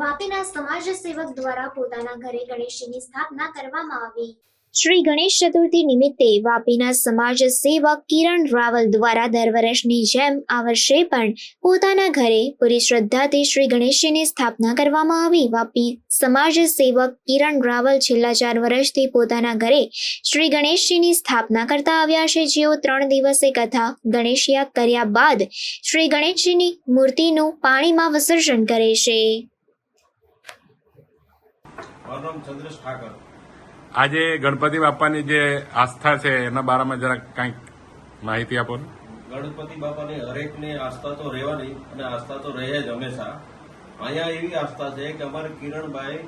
વાપીના સમાજ સેવક દ્વારા પોતાના ઘરે ગણેશજીની સ્થાપના કરવામાં આવી. શ્રી ગણેશ ચતુર્થી નિમિત્તે વાપીના સમાજ સેવક કિરણ રાવલ દ્વારા દર વર્ષની જેમ આ વર્ષે પણ પોતાના ઘરે પૂરી શ્રદ્ધાથી શ્રી ગણેશજીની સ્થાપના કરવામાં આવી. વાપી સમાજ સેવક કિરણ રાવલ છેલ્લા ચાર વર્ષથી પોતાના ઘરે શ્રી ગણેશજીની સ્થાપના કરતા આવ્યા છે. જેઓ ત્રણ દિવસે કથા ગણેશિયા કર્યા બાદ શ્રી ગણેશજીની મૂર્તિનું પાણીમાં વિસર્જન કરે છે. મારું નામ ચંદ્રેશ ઠાકર. આજે ગણપતિ બાપાની જે આસ્થા છે એના બારામાં જરાક કાંઈક માહિતી આપો ને. ગણપતિ બાપાની હરેકની આસ્થા તો રહેવાની અને આસ્થા તો રહે જ હંમેશા. અહીંયા એવી આસ્થા છે કે અમારે કિરણભાઈ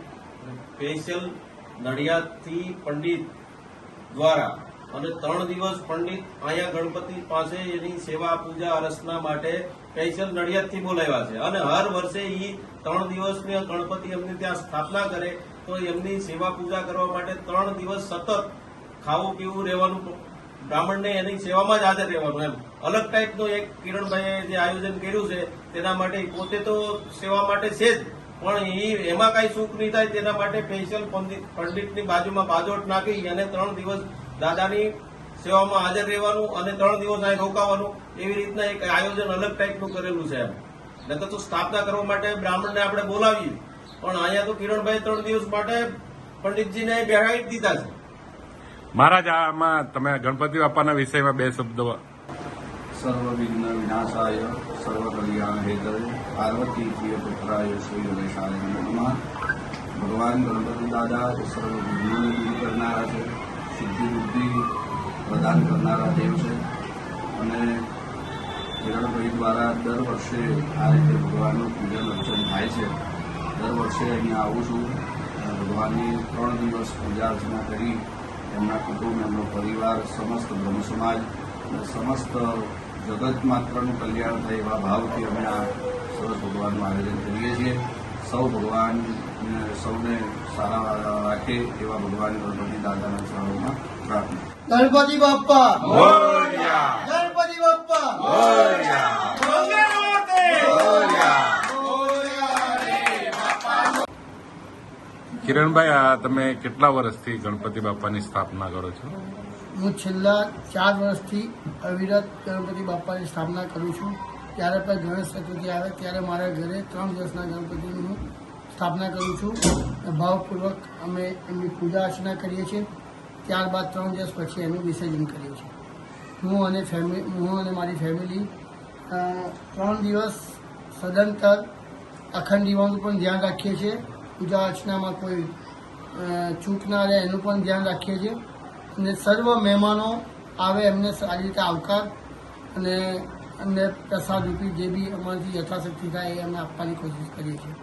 સ્પેશિયલ નડિયાદથી પંડિત દ્વારા અને ત્રણ દિવસ પંડિત અહીંયા ગણપતિ પાસે એની સેવા પૂજા અરસના માટે સ્પેશિયલ નડિયાદથી બોલાવ્યા છે. અને હર વર્ષે એ ત્રણ દિવસની ગણપતિ એમની ત્યાં સ્થાપના કરે તો એમની સેવા પૂજા કરવા માટે ત્રણ દિવસ સતત ખાવું, પીવું, રહેવાનું, બ્રાહ્મણને એની સેવામાં જ હાજર રહેવાનું એમ. અલગ ટાઈપનું એક કિરણભાઈએ જે આયોજન કર્યું છે, તેના માટે પોતે તો સેવા માટે છે જ, પણ એ એમાં કાંઈ સુખ નહીં થાય તેના માટે સ્પેશિયલ પંડિતની બાજુમાં બાજોટ નાખી અને ત્રણ દિવસ દાદાની સેવામાં હાજર રહેવાનું અને ત્રણ દિવસ અહીં રોકાવાનું એવી રીતના એક આયોજન અલગ ટાઈપનું કરેલું છે એમ. નકર તો સ્થાપના કરવા માટે બ્રાહ્મણને આપણે બોલાવીએ. પણ અહીંયા તો કિરણભાઈ ત્રણ દિવસ માટે પંડિતજીને બેહાડી જ દીધા છે. મહારાજ આમાં તમે ગણપતિ બાપાના વિષયમાં બે શબ્દો સર્વવિઘ્ન વિનાશાય સર્વ કલ્યાણ હેતરે પાર્વતી પ્રિય પુત્રાય શ્રી ગણેશાય નમઃ. ભગવાન ગણપતિ દાદા એ સર્વ વિઘ્નોને દૂર કરનારા છે સિદ્ધિ બુદ્ધિ પ્રદાન કરનારા દેવ છે. અને કિરણભાઈ દ્વારા દર વર્ષે આ રીતે ભગવાનનું પૂજન અર્ચન થાય છે. દર વર્ષે અહીંયા આવું છું. ભગવાનની ત્રણ દિવસ પૂજા અર્ચના કરી એમના કુટુંબ એમનો પરિવાર સમસ્ત બ્રહ્મ સમાજ અને સમસ્ત જગત માત્રનું કલ્યાણ થાય એવા ભાવથી અમે આ સરસ ભગવાનનું આયોજન કરીએ છીએ. સૌ ભગવાન સૌને સારા રાખે એવા ભગવાન ગણપતિ દાદાના ચરણોમાં પ્રાર્થના. ગણપતિ બાપ્પા! કિરણભાઈ, આ તમે કેટલા વર્ષથી ગણપતિ બાપાની સ્થાપના કરો છો? હું છેલ્લા ચાર વર્ષથી અવિરત ગણપતિ બાપ્પાની સ્થાપના કરું છું. ત્યારે પણ ગણેશ ચતુર્થી આવે, ત્યારે મારા ઘરે ત્રણ દિવસના ગણપતિની હું સ્થાપના કરું છું. ભાવપૂર્વક અમે એમની પૂજા અર્ચના કરીએ છીએ. ત્યારબાદ ત્રણ દિવસ પછી એનું વિસર્જન કરીએ છીએ. હું અને ફેમિલી હું અને મારી ફેમિલી ત્રણ દિવસ સદંતર અખંડ દીવાનું પણ ધ્યાન રાખીએ છીએ. પૂજા અર્ચનામાં કોઈ ચૂક ના રહે એનું પણ ધ્યાન રાખીએ છીએ. અને સર્વ મહેમાનો આવે એમને સારી રીતે આવકાર અને અમને પ્રસાદ રૂપી જે બી અમારાથી યથાશક્તિ થાય એ અમે આપવાની કોશિશ કરીએ છીએ.